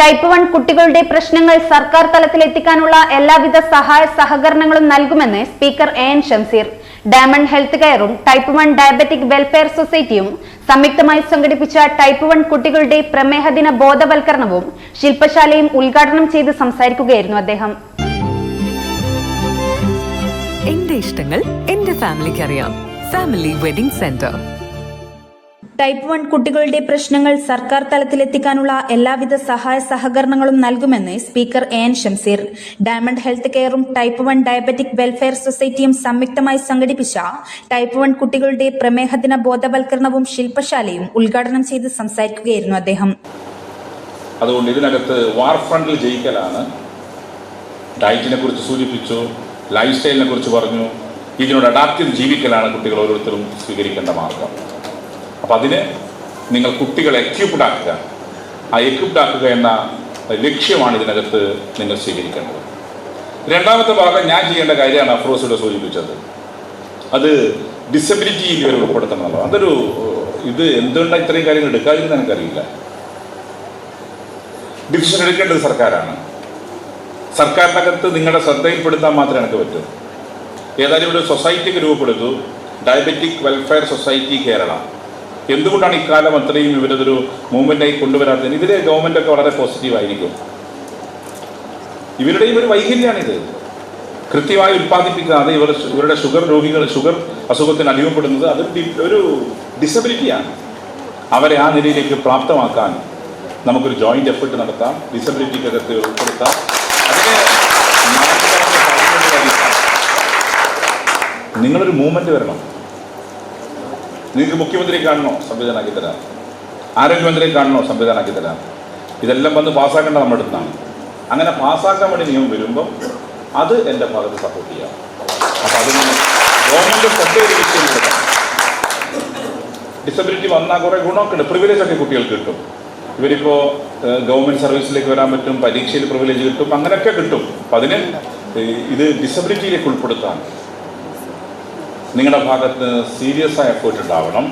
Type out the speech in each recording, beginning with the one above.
Type one കുട്ടികളുടെ പ്രശ്നങ്ങൾ സർക്കാർ തലത്തിൽ എത്തിക്കാനുള്ള എല്ലാവിധ സഹായ സഹകരണങ്ങളും നൽകുമെന്ന് speaker A N Shamseer diamond health കെയറും type one diabetic welfare സൊസൈറ്റിയും സംയുക്തമായി സംഘടിപ്പിച്ച ടൈപ്പ് വൺ കുട്ടികളുടെ പ്രമേഹ ദിന ബോധവൽക്കരണവും ശില്പശാലയും ഉദ്ഘാടനം ചെയ്ത് സംസാരിക്കുകയായിരുന്നു അദ്ദേഹം. എന്റെ ഇഷ്ടങ്ങൾ എന്റെ ഫാമിലിക്ക് അറിയാം family wedding centre type one കുട്ടികളുടെ പ്രശ്നങ്ങൾ സർക്കാർ തലത്തിലെത്തിക്കാനുള്ള എല്ലാവിധ സഹായ സഹകരണങ്ങളും നൽകുമെന്ന് speaker A N Shamseer diamond health കെയറും type one diabetic welfare സൊസൈറ്റിയും സംയുക്തമായി സംഘടിപ്പിച്ച ടൈപ്പ് വൺ കുട്ടികളുടെ പ്രമേഹദിന ബോധവൽക്കരണവും ശില്പശാലയും ഉദ്ഘാടനം ചെയ്ത് സംസാരിക്കുകയായിരുന്നു അദ്ദേഹം. അതുകൊണ്ട് ഇതിനകത്ത് വാർ ഫ്രണ്ടിൽ ജയിക്കലാണ്. ഡയറ്റിനെ കുറിച്ച് സൂചിപ്പിച്ചു ലൈഫ് സ്റ്റൈലിനെ കുറിച്ച് പറഞ്ഞു ഇതിനോട് അഡാപ്റ്റ് ചെയ്ത് ജീവിക്കലാണ് കുട്ടികൾ ഓരോരുത്തരും സ്വീകരിക്കേണ്ട മാർഗം. അപ്പം അതിന് നിങ്ങൾ കുട്ടികളെ എക്യൂപ്ഡ് ആക്കുക. ആ എക്യൂപ്ഡ് ആക്കുക എന്ന ലക്ഷ്യമാണ് ഇതിനകത്ത് നിങ്ങൾ സ്വീകരിക്കേണ്ടത്. രണ്ടാമത്തെ ഭാഗം ഞാൻ ചെയ്യേണ്ട കാര്യമാണ് അഫ്രോസിയുടെ സൂചിപ്പിച്ചത്. അത് ഡിസബിലിറ്റിയിൽ ഇവരെ ഉൾപ്പെടുത്തണം എന്നുള്ളത് അതൊരു ഇത് എന്തുകൊണ്ടാണ് ഇത്രയും കാര്യങ്ങൾ എടുക്കാതിരുന്ന് എനിക്കറിയില്ല. ഡിസിഷൻ എടുക്കേണ്ടത് സർക്കാരാണ്. സർക്കാരിനകത്ത് നിങ്ങളുടെ ശ്രദ്ധയിൽപ്പെടുത്താൻ മാത്രമേ എനിക്ക് പറ്റൂ. ഏതായാലും ഇവിടെ സൊസൈറ്റിക്ക് രൂപപ്പെടുത്തു. ഡയബറ്റിക് വെൽഫെയർ സൊസൈറ്റി കേരള എന്തുകൊണ്ടാണ് ഇക്കാലം അത്രയും ഇവരതൊരു മൂവ്മെന്റായി കൊണ്ടുവരാത്തത്? ഇതിലെ ഗവൺമെന്റൊക്കെ വളരെ പോസിറ്റീവായിരിക്കും ഇവരുടെയും ഒരു വൈകല്യമാണിത് കൃത്യമായി ഉൽപ്പാദിപ്പിക്കാതെ ഇവർ ഇവരുടെ ഷുഗർ രോഗികൾ ഷുഗർ അസുഖത്തിന് അടിമപ്പെടുന്നത് അതൊരു ഒരു ഡിസബിലിറ്റിയാണ് അവരെ ആ നിലയിലേക്ക് പ്രാപ്തമാക്കാൻ നമുക്കൊരു ജോയിന്റ് എഫേർട്ട് നടത്താം ഡിസബിലിറ്റിക്കകത്ത് ഉൾപ്പെടുത്താം. അതിനെ നിങ്ങളൊരു മൂവ്മെന്റ് വരണം. നിങ്ങൾക്ക് മുഖ്യമന്ത്രിയെ കാണണോ? സംവിധാനമാക്കി തരാം. ആരോഗ്യമന്ത്രിയെ കാണണോ? സംവിധാനമാക്കി തരാം. ഇതെല്ലാം വന്ന് പാസ്സാക്കേണ്ട നമ്മുടെ അടുത്താണ്. അങ്ങനെ പാസ്സാക്കാൻ വേണ്ടി നിയമം വരുമ്പം അത് എന്റെ ഭാഗത്ത് സപ്പോർട്ട് ചെയ്യാം. അപ്പം അതിന് ഗവൺമെന്റ് ശ്രദ്ധയൊരു വിഷയം ഡിസബിലിറ്റി വന്നാൽ കുറേ ഗുണമൊക്കെ ഉണ്ട് പ്രിവിലേജ് ഒക്കെ കുട്ടികൾക്ക് കിട്ടും. ഇവരിപ്പോൾ ഗവൺമെന്റ് സർവീസിലേക്ക് വരാൻ പറ്റും പരീക്ഷയിൽ പ്രിവിലേജ് കിട്ടും അങ്ങനെയൊക്കെ കിട്ടും. അപ്പം അതിന് ഇത് ഡിസബിലിറ്റിയിലേക്ക് ഉൾപ്പെടുത്താൻ. നിങ്ങളുടെ ഭാഗത്ത് സീരിയസ് ആയ എഫേർട്ട് ഉണ്ടാവണം.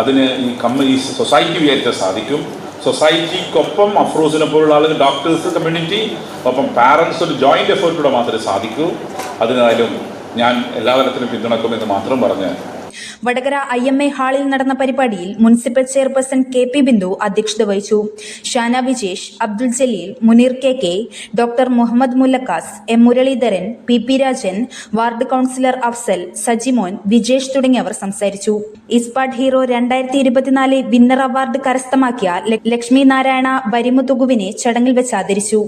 അതിന് ഈ കമ്മ ഈ സൊസൈറ്റി വിചാരിച്ചാൽ സാധിക്കും. സൊസൈറ്റിക്കൊപ്പം അഫ്രോസിനെ പോലുള്ള ആളുകൾ ഡോക്ടേഴ്സ് കമ്മ്യൂണിറ്റി ഒപ്പം പാരൻസ് ഒരു ജോയിന്റ് എഫേർട്ടിലൂടെ മാത്രമേ സാധിക്കൂ. അതിനായാലും ഞാൻ എല്ലാ തരത്തിലും പിന്തുണക്കുമെന്ന് മാത്രം പറഞ്ഞ് വടകര ഐ എം എ ഹാളിൽ നടന്ന പരിപാടിയിൽ municipal chairperson K P Bindu അധ്യക്ഷത വഹിച്ചു. Shana Vijesh Abdul Jaleel Muneer K K doctor Muhammad Mullakkas M Muraleedharan P P Rajan ward councillor Afsal Sajimon Vijesh തുടങ്ങിയവർ സംസാരിച്ചു. ഇസ്പാട്ട് ഹീറോ രണ്ടായിരത്തി ഇരുപത്തിനാല് വിന്നർ അവാർഡ് കരസ്ഥമാക്കിയ ലക്ഷ്മി നാരായണ ബരിമുതുകുവിനെ ചടങ്ങിൽ വെച്ച് ആദരിച്ചു.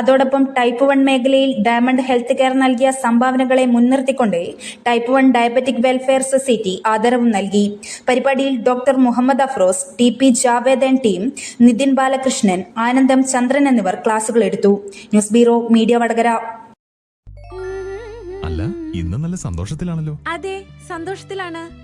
അതോടൊപ്പം ടൈപ്പ് വൺ മേഖലയിൽ ഡയമണ്ട് ഹെൽത്ത് കെയർ നൽകിയ സംഭാവനകളെ മുൻനിർത്തിക്കൊണ്ട് type one diabetic welfare society ആദരവും നൽകി. പരിപാടിയിൽ doctor Muhammad Afroz T P Javedan and team Nithin Balakrishnan Anandam Chandran എന്നിവർ ക്ലാസുകൾ എടുത്തു. News bureau media Vadakara. അല്ല ഇന്ന് നല്ല സന്തോഷത്തിലാണല്ലോ. അതെ സന്തോഷത്തിലാണ്.